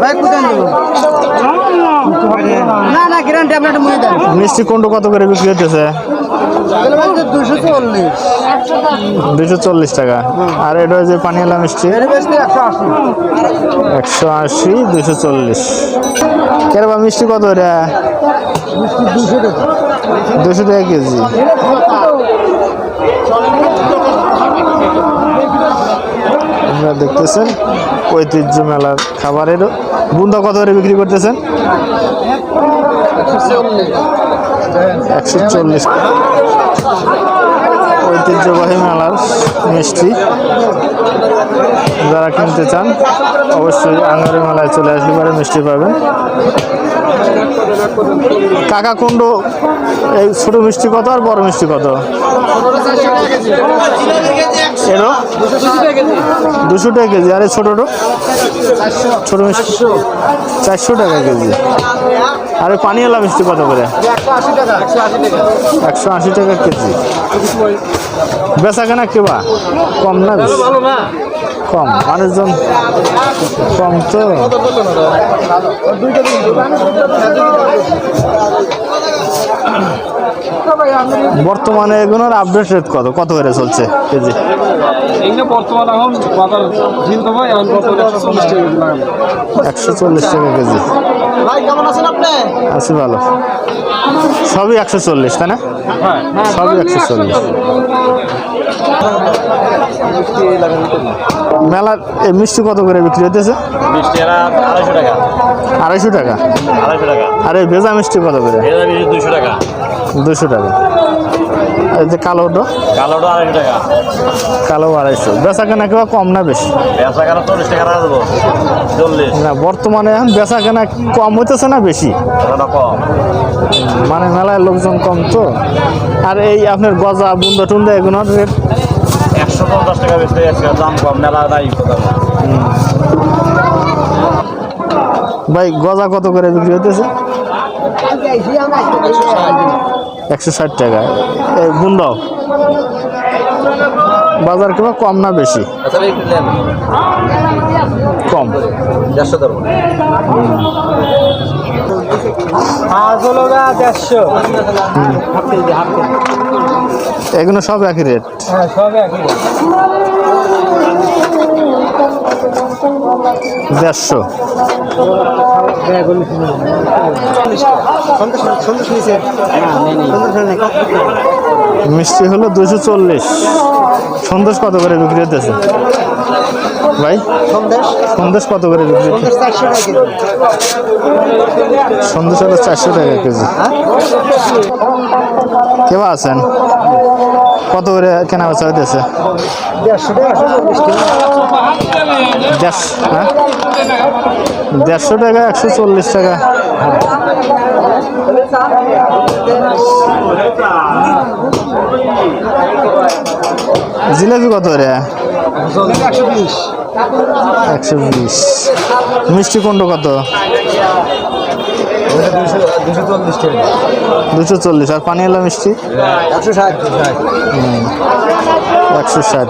ভাই কোথায় না না গ্যারান্টি আপনার একটা মুড়ি দেন। মিষ্টি কুন্ডু কত করে বিক্রি হতেছে দুশো চল্লিশ টাকা। আর এটা যে পানিয়ালা মিষ্টি। একশো আশি। দুশো চল্লিশ। কেরবা মিষ্টি কত এটা? দুশো টাকা কেজি। দেখতেছেন ঐতিহ্য মেলার খাবারের বুন্দা কত করে বিক্রি করতেছেন। একশো চল্লিশ ঐতিহ্যবাহী মেলার মিষ্টি যারা কিনতে চান, অবশ্যই আঙ্গারি মেলায় চলে আসলে পরে, মিষ্টি পাবেন। কাকা কুণ্ড এই ছোটো মিষ্টি কত আর বড় মিষ্টি কত? দুশো টাকা কেজি, আরে ছোটোটো ছোটো মিষ্টি। চারশো টাকা কেজি। আরে পানিওয়ালা মিষ্টি কত করে? একশো আশি টাকা কেজি। বেচা কেনা কেবা? কম? না কম। মানুষজন কম তো। বর্তমানে এগুলোর আপডেট রেট কত? কত করে চলছে কেজি? এইটা এখন বাজার ঝিলতে এখন একশো চল্লিশ টাকা কেজি। লাগানো একশো চল্লিশ টাকা কেজি। ভাই কেমন আছেন আপনি? আছি ভালো। সবই একশো চল্লিশ তাই না? হ্যাঁ। সবই একশো চল্লিশ। মেলার এই মিষ্টি কত করে বিক্রি হতেছে মিষ্টি আড়াইশো টাকা। আড়াইশো টাকা? আড়াইশো টাকা। আর ভেজা মিষ্টি কত করে? মিষ্টি দুশো টাকা। দুশো টাকা। এই যে কালোটা। কালোটা আড়াইশো টাকা। কালো আড়াইশো। বেচা কেনা কেউ কম না বেশি? বেচা কেন চল্লিশ টাকা রাখা দেবো চল্লিশ। না বর্তমানে এখন বেচা কেনা কম হইতেছে না বেশি? কম। মানে মেলায় লোকজন কম তো? আর এই আপনার গজা বুন্দা টুন্দা এগুলোর রেট একশো পঞ্চাশ টাকা বেচতে আজকে দাম কম মেলা নাই ভাই গজা কত করে বিক্রি হইতেছে? একশো ষাট টাকা। এই দাও বাজার কিংবা কম না বেশি? আচ্ছা কম। এগুলো সব একই রেট হ্যাঁ সব একই দেড়শো। মিষ্টি হলো দুশো চল্লিশ। সন্দেশ কত করে বিক্রি হতেছে ভাই? সন্দেশ কত করে বিক্রি সন্দেশ হলো চারশো টাকা কেজি। কেবা আছেন? কত করে কেনা বেচা হইতেছে? দেড়শো টাকা একশো চল্লিশ টাকা দেড়শো হ্যাঁ টাকা, একশো চল্লিশ টাকা। জিলেপি কত রে একশো বিশ। মিষ্টি কুণ্ড কত? দুশো চল্লিশ আর পানি পানিওয়ালা মিষ্টি? একশো ষাট। একশো ষাট।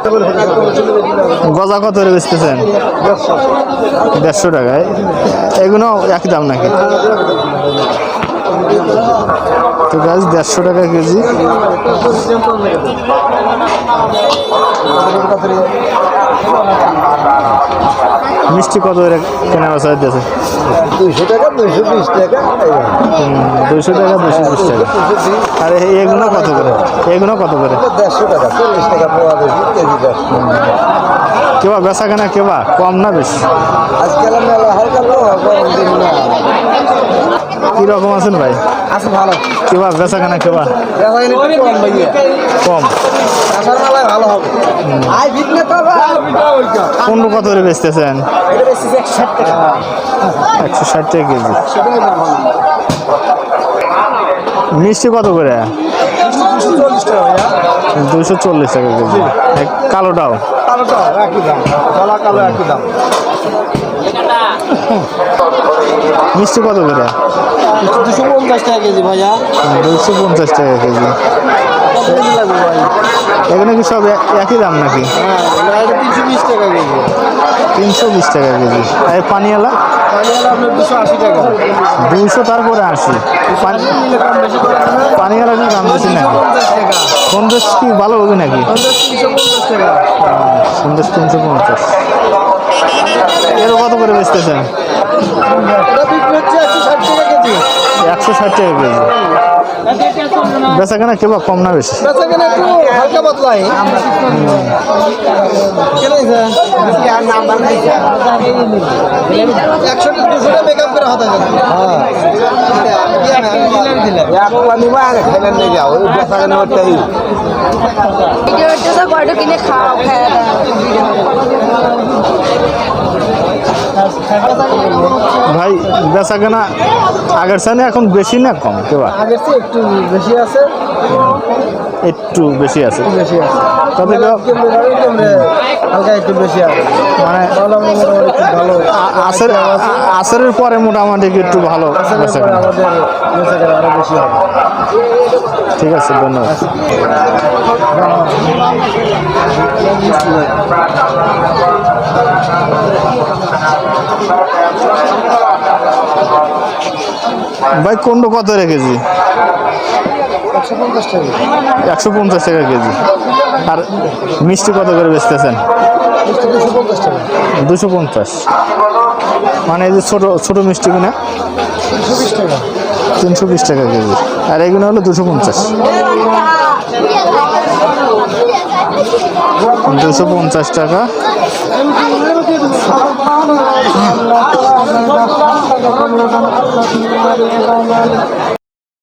গজা কত করে বেচতেছেন? দেড়শো টাকায়। এগুলো একই দাম নাকি? গাছ দেড়শো টাকা কেজি। মিষ্টি কত কেনা বেচা হইতেছে? দুইশো টাকা দুইশো বিশ টাকা। দুইশো টাকা দুইশো বিশ টাকা। আর এগুলো কত করে? এগুলো কত করে? দেড়শো টাকা চল্লিশ টাকা পাওয়া বেশি কেজি কেবা বেচা কেনা কেবা? কম না বেশি? আজকাল মেলা হালকা কি রকম আছেন ভাই? আছে ভালো। কেবা বেচা কেনা কেবা কম ভালো হবে। কোন কত করে বেচতেছেন? একশো ষাট টাকা কেজি। মিষ্টি কত করে? টাকা ভাইয়া দুশো চল্লিশ টাকা কেজি। এক কালোটাও একই দাম। কলা কালো একই দাম। মিষ্টি কত করে? দুশো পঞ্চাশ টাকা কেজি ভাইয়া। দুশো পঞ্চাশ টাকা কেজি। এখানে কি সব এক- একই দাম নাকি? হ্যাঁ তিনশো বিশ টাকা কেজি। তিনশো বিশ টাকা কেজি। আর পানিওয়ালা? দুশো তারপরে আসি পানি কি দাম বেশি নাকি? পঞ্চাশ কি ভালো হবে নাকি? পঞ্চাশ তিনশো পঞ্চাশ। এর কত করে বেচতেছেন? একশো ষাট টাকা কেজি। একশো ষাট টাকা কেজি বেচা কেনা কেবা কম না বেশি বেচা কেনা একটু হালকা পাতলাই একশো দুশোটা মেকআপ করে হতা ভিডিও কিনে খাও খায় ভাই বেচা কেনা আগের সামনে এখন বেশি না কম? কেবা আগের চেয়ে একটু বেশি আছে। একটু বেশি আছে। বেশি আছে। তবে কেমনে হালকা একটু বেশি আছে। মানে ভালো আসের আসরের পরে মোটামুটি একটু ভালো বেচা কেনা আরও বেশি হবে। ঠিক আছে, ধন্যবাদ। ভাই কোনটা কত রেখেছি একশো পঞ্চাশ টাকা কেজি। আর মিষ্টি কত করে বেচতেছেন? দুশো পঞ্চাশ। মানে এই ছোটো ছোটো মিষ্টি কিনা? তিনশো বিশ টাকা কেজি। আর এগুলো হলো দুশো পঞ্চাশ। দুশো পঞ্চাশ টাকা।